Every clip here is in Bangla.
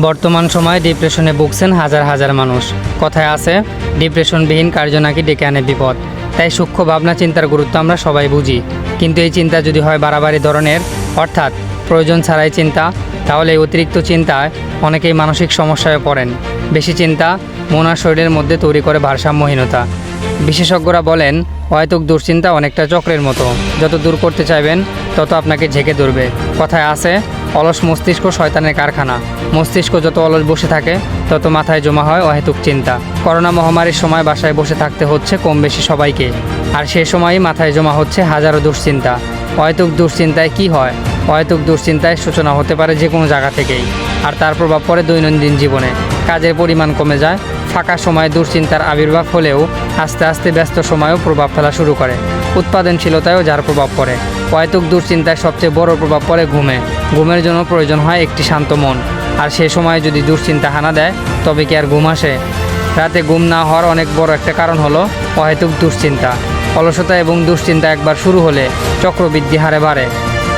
বর্তমান সময়ে ডিপ্রেশনে ভুগছেন হাজার হাজার মানুষ। কথায় আছে, ডিপ্রেশনবিহীন কার্য নাকি ডেকে আনে বিপদ। তাই সূক্ষ্ম ভাবনা চিন্তার গুরুত্ব আমরা সবাই বুঝি। কিন্তু এই চিন্তা যদি হয় বাড়াবাড়ি ধরনের, অর্থাৎ প্রয়োজন ছাড়াই চিন্তা, তাহলে এই অতিরিক্ত চিন্তায় অনেকেই মানসিক সমস্যায় পড়েন। বেশি চিন্তা মন আর শরীরের মধ্যে তৈরি করে ভারসাম্যহীনতা। বিশেষজ্ঞরা বলেন, অহেতুক দুশ্চিন্তা অনেকটা চক্রের মতো। যত দূর করতে চাইবেন, তত আপনাকে ঝেঁকে ধরবে। কথায় আছে অলস মস্তিষ্ক শয়তানের কারখানা। মস্তিষ্ক যত অলস বসে থাকে, তত মাথায় জমা হয় অহেতুক চিন্তা। করোনা মহামারীর সময় বাসায় বসে থাকতে হচ্ছে কম বেশি সবাইকে। আর সে সময়ই মাথায় জমা হচ্ছে হাজারো দুশ্চিন্তা। অহেতুক দুশ্চিন্তায় কি হয়? অহেতুক দুশ্চিন্তায় সূচনা হতে পারে যে কোনো জায়গা থেকেই। আর তার প্রভাব পড়ে দৈনন্দিন জীবনে। কাজের পরিমাণ কমে যায়, ফাঁকা সময়ে দুশ্চিন্তার আবির্ভাব হলেও আস্তে আস্তে ব্যস্ত সময়েও প্রভাব ফেলা শুরু করে। উৎপাদনশীলতায়ও যার প্রভাব পড়ে। অহেতুক দুশ্চিন্তায় সবচেয়ে বড় প্রভাব পড়ে ঘুমে। ঘুমের জন্য প্রয়োজন হয় একটি শান্ত মন। আর সে সময় যদি দুশ্চিন্তা হানা দেয়, তবে কি আর ঘুম আসে? রাতে ঘুম না হওয়ার অনেক বড় একটা কারণ হলো অহেতুক দুশ্চিন্তা। অলসতা এবং দুশ্চিন্তা একবার শুরু হলে চক্রবৃদ্ধি হারে বাড়ে।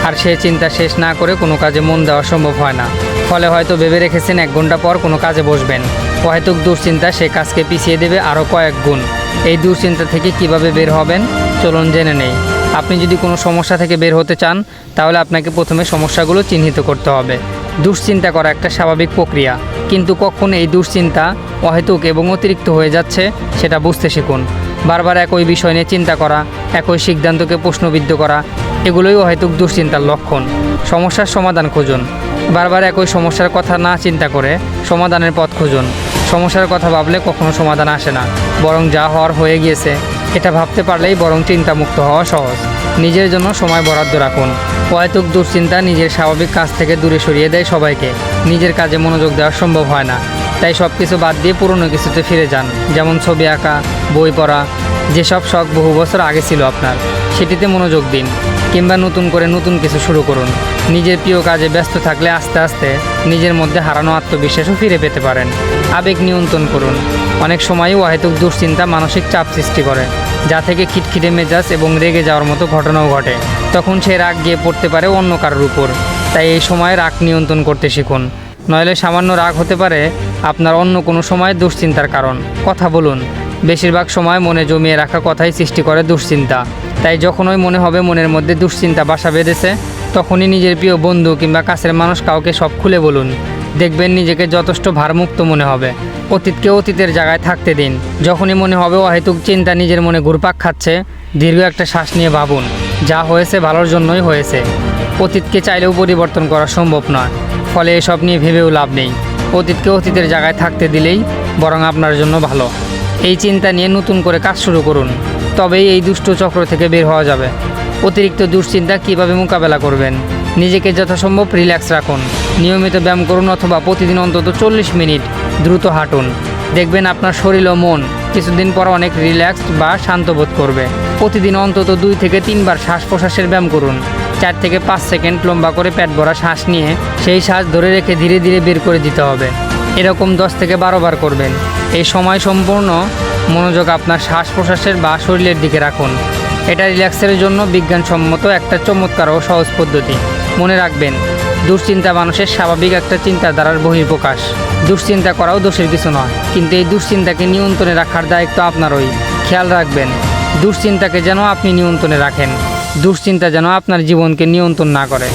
আর সে চিন্তা শেষ না করে কোনো কাজে মন দেওয়া সম্ভব হয় না। ফলে হয়তো ভেবে রেখেছেন এক ঘণ্টা পর কোনো কাজে বসবেন। অহেতুক দুশ্চিন্তা সে কাজকে পিছিয়ে দেবে আরও কয়েক গুণ। এই দুশ্চিন্তা থেকে কীভাবে বের হবেন? চলুন জেনে নেই। আপনি যদি কোনো সমস্যা থেকে বের হতে চান, তাহলে আপনাকে প্রথমে সমস্যাগুলো চিহ্নিত করতে হবে। দুশ্চিন্তা করা একটা স্বাভাবিক প্রক্রিয়া। কিন্তু কখন এই দুশ্চিন্তা অহেতুক এবং অতিরিক্ত হয়ে যাচ্ছে, সেটা বুঝতে শিখুন। বারবার একই বিষয় নিয়ে চিন্তা করা, একই সিদ্ধান্তকে প্রশ্নবিদ্ধ করা, এগুলোই অহেতুক দুশ্চিন্তার লক্ষণ। সমস্যার সমাধান খুঁজুন। বারবার একই সমস্যার কথা না চিন্তা করে সমাধানের পথ খুঁজুন। সমস্যার কথা ভাবলে কখনো সমাধান আসে না। বরং যা হওয়ার হয়ে গিয়েছে এটা ভাবতে পারলেই বরং চিন্তামুক্ত হওয়া সহজ। নিজের জন্য সময় বরাদ্দ রাখুন। অহেতুক দুশ্চিন্তা নিজের স্বাভাবিক কাজ থেকে দূরে সরিয়ে দেয় সবাইকে। নিজের কাজে মনোযোগ দেওয়া সম্ভব হয় না। তাই সব কিছু বাদ দিয়ে পুরনো কিছুতে ফিরে যান। যেমন ছবি আঁকা, বই পড়া, যেসব শখ বহু বছর আগে ছিল আপনার, সেটিতে মনোযোগ দিন। কিংবা নতুন করে নতুন কিছু শুরু করুন। নিজের প্রিয় কাজে ব্যস্ত থাকলে আস্তে আস্তে নিজের মধ্যে হারানো আত্মবিশ্বাসও ফিরে পেতে পারেন। আবেগ নিয়ন্ত্রণ করুন। অনেক সময়ই অহেতুক দুশ্চিন্তা মানসিক চাপ সৃষ্টি করে, যা থেকে খিটখিটে মেজাজ এবং রেগে যাওয়ার মতো ঘটনাও ঘটে। তখন সে রাগ গিয়ে পড়তে পারে অন্য কারোর উপর। তাই এই সময় রাগ নিয়ন্ত্রণ করতে শিখুন। নইলে সামান্য রাগ হতে পারে আপনার অন্য কোনো সময় দুশ্চিন্তার কারণ। কথা বলুন। বেশিরভাগ সময় মনে জমিয়ে রাখা কথাই সৃষ্টি করে দুশ্চিন্তা। তাই যখন ওই মনে হবে মনের মধ্যে দুশ্চিন্তা বাসা বেঁধেছে, তখনই নিজের প্রিয় বন্ধু কিংবা কাছের মানুষ কাউকে সব খুলে বলুন। দেখবেন নিজেকে যথেষ্ট ভারমুক্ত মনে হবে। অতীতকে অতীতের জায়গায় থাকতে দিন। যখনই মনে হবে অহেতুক চিন্তা নিজের মনে ঘুরপাক খাচ্ছে, দীর্ঘ একটা শ্বাস নিয়ে ভাবুন, যা হয়েছে ভালোর জন্যই হয়েছে। অতীতকে চাইলেও পরিবর্তন করা সম্ভব নয়। ফলে এসব নিয়ে ভেবেও লাভ নেই। অতীতকে অতীতের জায়গায় থাকতে দিলেই বরং আপনার জন্য ভালো। এই চিন্তা নিয়ে নতুন করে কাজ শুরু করুন। তবেই এই দুষ্ট চক্র থেকে বের হওয়া যাবে। অতিরিক্ত দুশ্চিন্তা কীভাবে মোকাবেলা করবেন? নিজেকে যথাসম্ভব রিল্যাক্স রাখুন। নিয়মিত ব্যায়াম করুন অথবা প্রতিদিন অন্তত চল্লিশ মিনিট দ্রুত হাঁটুন। দেখবেন আপনার শরীর ও মন কিছুদিন পর অনেক রিল্যাক্সড বা শান্ত বোধ করবে। প্রতিদিন অন্তত দুই থেকে তিনবার শ্বাস প্রশ্বাসের ব্যায়াম করুন। চার থেকে পাঁচ সেকেন্ড লম্বা করে পেট ভরা শ্বাস নিয়ে সেই শ্বাস ধরে রেখে ধীরে ধীরে বের করে দিতে হবে। এরকম দশ থেকে বারো বার করবেন। এই সময় সম্পূর্ণ মনোযোগ আপনার শ্বাস প্রশ্বাসের বা শরীরের দিকে রাখুন। এটা রিল্যাক্সের জন্য বিজ্ঞানসম্মত একটা চমৎকার ও সহজ পদ্ধতি। মনে রাখবেন, দুশ্চিন্তা মানুষের স্বাভাবিক একটা চিন্তাধারার বহির্প্রকাশ দুশ্চিন্তা করাও দোষের কিছু নয়, কিন্তু এই দুশ্চিন্তাকে নিয়ন্ত্রণে রাখার দায়িত্ব আপনারই। খেয়াল রাখবেন, দুশ্চিন্তাকে যেন আপনি নিয়ন্ত্রণে রাখেন। দুশ্চিন্তা যেন আপনার জীবনকে নিয়ন্ত্রণ না করে।